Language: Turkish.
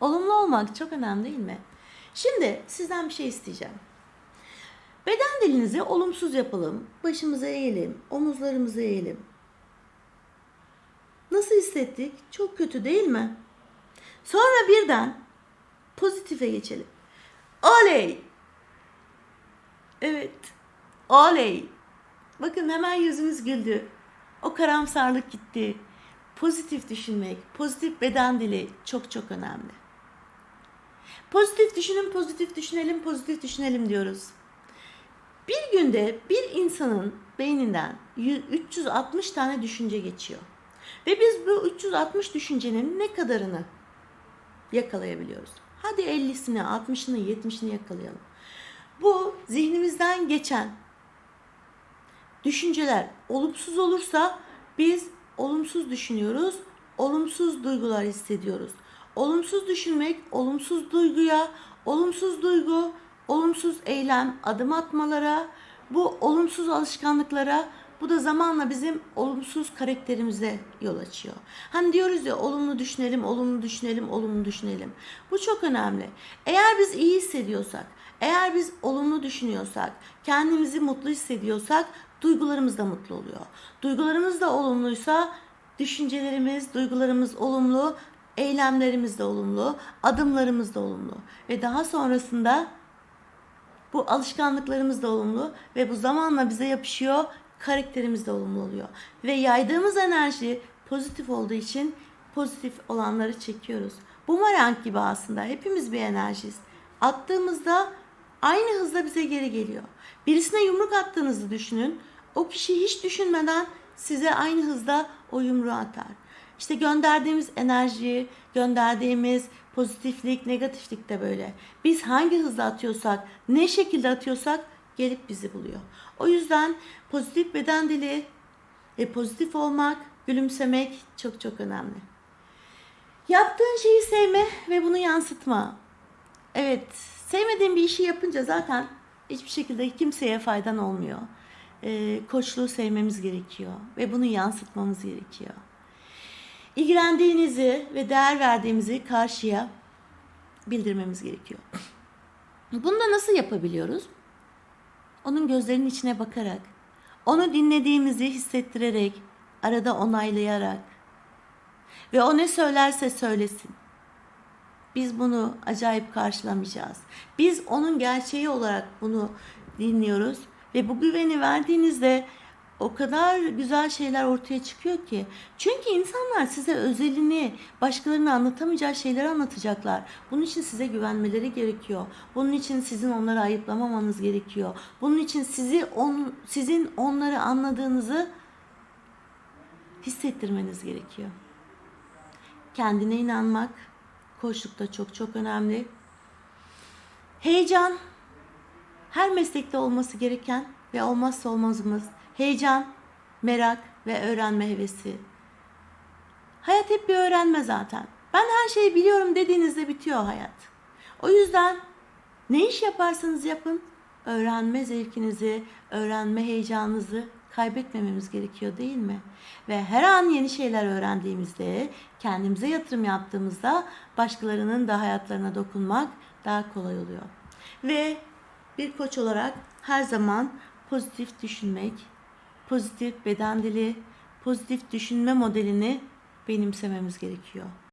Olumlu olmak çok önemli değil mi? Şimdi sizden bir şey isteyeceğim. Beden dilinizi olumsuz yapalım. Başımızı eğelim, omuzlarımızı eğelim. Nasıl hissettik? Çok kötü değil mi? Sonra birden pozitife geçelim. Oley! Evet. Oley! Bakın hemen yüzümüz güldü. O karamsarlık gitti. Pozitif düşünmek, pozitif beden dili çok çok önemli. Pozitif düşünün, pozitif düşünelim, pozitif düşünelim diyoruz. Bir günde bir insanın beyninden 100 360 tane düşünce geçiyor. Ve biz bu 360 düşüncenin ne kadarını yakalayabiliyoruz? Hadi 50'sini, 60'ını, 70'ini yakalayalım. Bu zihnimizden geçen düşünceler olumsuz olursa biz olumsuz düşünüyoruz, olumsuz duygular hissediyoruz. Olumsuz düşünmek, olumsuz duyguya, olumsuz duygu, olumsuz eylem, adım atmalara, bu olumsuz alışkanlıklara, bu da zamanla bizim olumsuz karakterimize yol açıyor. Hani diyoruz ya olumlu düşünelim, olumlu düşünelim, olumlu düşünelim. Bu çok önemli. Eğer biz iyi hissediyorsak, eğer biz olumlu düşünüyorsak, kendimizi mutlu hissediyorsak duygularımız da mutlu oluyor. Duygularımız da olumluysa düşüncelerimiz, duygularımız olumlu, eylemlerimiz de olumlu, adımlarımız da olumlu. Ve daha sonrasında bu alışkanlıklarımız da olumlu ve bu zamanla bize yapışıyor, karakterimiz de olumlu oluyor. Ve yaydığımız enerji pozitif olduğu için pozitif olanları çekiyoruz. Bumerang gibi aslında hepimiz bir enerjiyiz. Attığımızda aynı hızla bize geri geliyor. Birisine yumruk attığınızı düşünün. O kişi hiç düşünmeden size aynı hızda o yumruğu atar. İşte gönderdiğimiz enerji, gönderdiğimiz pozitiflik, negatiflik de böyle. Biz hangi hızla atıyorsak, ne şekilde atıyorsak gelip bizi buluyor. O yüzden pozitif beden dili, e, pozitif olmak, gülümsemek çok çok önemli. Yaptığın şeyi sevme ve bunu yansıtma. Evet, sevmediğin bir işi yapınca zaten hiçbir şekilde kimseye faydan olmuyor. Ee, koçluğu sevmemiz gerekiyor ve bunu yansıtmamız gerekiyor. İlgilendiğinizi ve değer verdiğimizi karşıya bildirmemiz gerekiyor. Bunu da nasıl yapabiliyoruz? Onun gözlerinin içine bakarak, onu dinlediğimizi hissettirerek, arada onaylayarak ve o ne söylerse söylesin. Biz bunu acayip karşılamayacağız. Biz onun gerçeği olarak bunu dinliyoruz ve bu güveni verdiğinizde o kadar güzel şeyler ortaya çıkıyor ki. Çünkü insanlar size özelini, başkalarına anlatamayacağı şeyleri anlatacaklar. Bunun için size güvenmeleri gerekiyor. Bunun için sizin onları ayıplamamanız gerekiyor. Bunun için sizi on, sizin onları anladığınızı hissettirmeniz gerekiyor. Kendine inanmak koçlukta çok çok önemli. Heyecan her meslekte olması gereken ve olmazsa olmazımız heyecan, merak ve öğrenme hevesi. Hayat hep bir öğrenme zaten. Ben her şeyi biliyorum dediğinizde bitiyor hayat. O yüzden ne iş yaparsanız yapın, öğrenme zevkinizi, öğrenme heyecanınızı kaybetmememiz gerekiyor değil mi? Ve her an yeni şeyler öğrendiğimizde, kendimize yatırım yaptığımızda başkalarının da hayatlarına dokunmak daha kolay oluyor. Ve bir koç olarak her zaman pozitif düşünmek, pozitif beden dili, pozitif düşünme modelini benimsememiz gerekiyor.